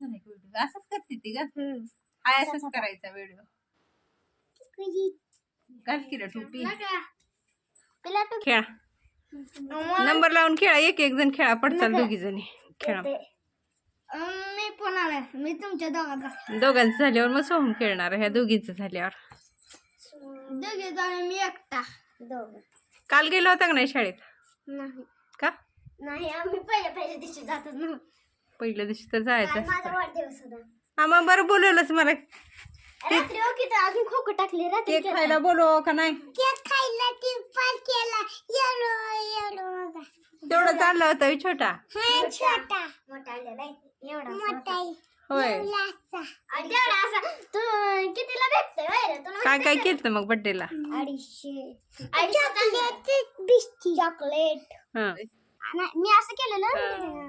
Video असंच करते ती ग. हाय असंच करायचा व्हिडिओ टोपी. खेळा. नंबर लावून खेळा एक एक जण खेळा पडचाल दोघी जणी. खेळा. मी पण आलाय. मी तुमच्या दोघांचा. दोघांचं झाल्यावर मग सोहम खेळणार ह्या दोघींचं झाल्यावर. दोघे जण मी एकटा. दोघ. काल गेला होता का नाही शाळेत? नाही. का? नाही आम्ही पहिल्या पहिल्या दिवशी जातच ना पहिल्या दिवशी तर जायचं माझा असतं. वाढदिवस होता? हा मग बरं बोलवलंच मला. रात्री ओके तर अजून खोकं टाकले रात्री केक. खायला बोलव का नाही? केक खायला ती पाल केला. येलो येलो तेवढं चाललं होतं होय छोटा? हा छोटा. मोठा आलेला आहे एवढा मोठा होय. आणि तेवढा असा. तू कितीला भेटतोय वय रे? तुला काय काय केलं मग बड्डेला अडीचशे. चॉकलेट. Biscuit chocolate. हा. मी असं केलेलं?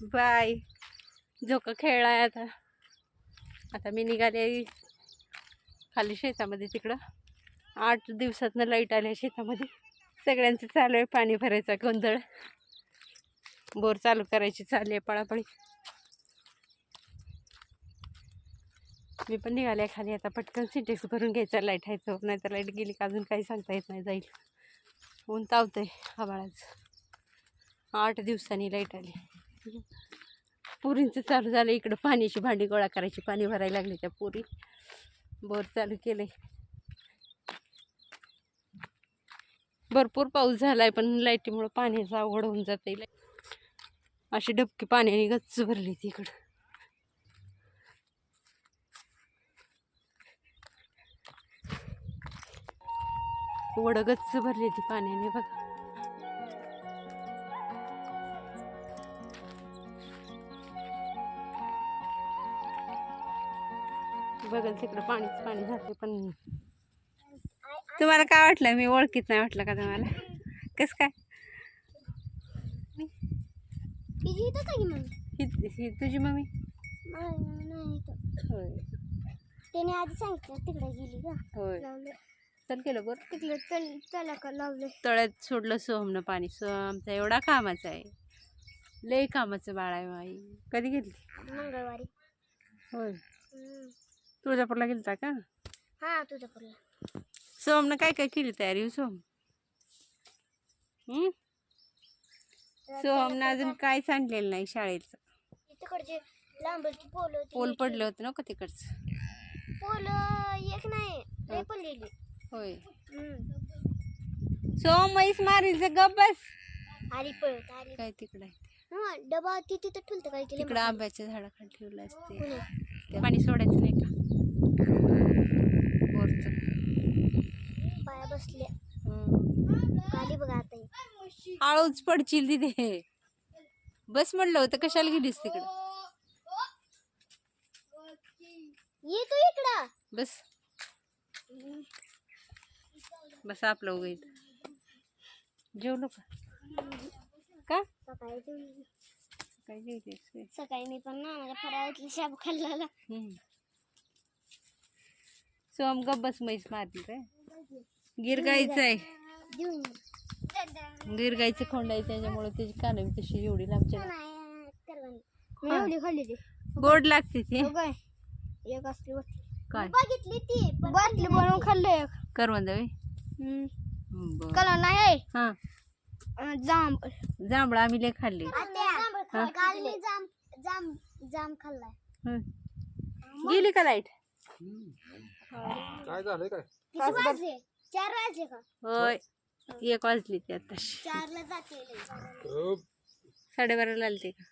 बाय. झोका खेळलाय आता. आता मी निघाले खाली शेतामध्ये तिकडं. आठ दिवसातनं लाइट आल्या शेतामध्ये. सगळ्यांचं चालू आहे पाणी भरायचा गोंधळ. बोर चालू करायची चालली आहे पळापळी. मी पण निघाले खाली. आता पटकन सिंटेक्स भरून घ्यायचा लाइट आहे तो. नाही तर लाइट गेली का अजून काही सांगता येत नाही जाईल. ऊन तावतंय आबाळाचं आठ दिवसांनी लाइट आली. पुरींचं चालू झालं इकडं पाण्याची भांडी गोळा करायची पाणी भरायला लागले त्या पुरी. बोर चालू केले भरपूर पाऊस झालाय पण लाईटीमुळं पाण्याचं अवघड होऊन जाते अशी डबकी पाण्याने गच्च भरली तिकडं. वड गच्च भरली ती पाण्याने बघा. बघल तिकडं पाणीच पाणी झालं पण तुम्हाला काय वाटलं? मी ओळखीत नाही वाटलं का तुम्हाला? कस काय? तुझी मम्मी? त्याने आधी सांगितलं तिकडे गेली का होय. लावलं. चल केलं बरं. तिकडे चल चला का लावलं. तळ्यात सोडलं सोहमनं पाणी. सोहमचा एवढा कामाचा आहे. लय कामाचं बाळ आहे माई. कधी घेतली? मंगळवारी. होय. तुळजापूरला गेलता का? हा तुझ्याकडला सोहमनं काय काय केली तयारी हो सोहम हम्म? सोहमनं अजून काहीच आणलेलं नाही शाळेचं? तिकडचे पोल पडलं होतं ना का तिकडचं? पोल एक नाही लय पडलेली. होय. सोहम म्हैस मारील गप बस. आली पळत आली. काय तिकडं डबा ती तिथं ठुलतं काय तिकडं आंब्याच्या झाडाखाली ठेवलं असते. पाणी सोडायचं नाही का बोरचं पाया बसल्या हं. खाली बघा आता ही. आळूच पडशील तिथे. बस म्हणलं होतं कशाला गेलीस तिकडं? ये तू इकडं. बस. बस आपलं उगा जेवलो का का? सकाळी? सकाळी मी पण ना माझ्या फराळातली शाबू हम्म. सोम बस म्हैस मारती काय? गिर गायचं आहे गिर गायचं खोंड आहे त्याच्यामुळे त्याची कानं बी तशी एवढी लांबच्या मी एवढी खाल्ली ती. गोड लागते ते. काय एक असली काय? बघितली ती बाटली बनवून खाल्लं एक. करवंद होय? हम्म. बरं. कलर नाही आहे? हा. अं, जांब जांभळं आम्ही लय खाल्ली. हा? काल मी जाम जाम जाम खाल्लाय. हं. गेली का लाइट? काय झालंय काय? किती वाजले? चार वाजले का? होय. एक वाजली ती आता अ, साडेबाराला आलते का?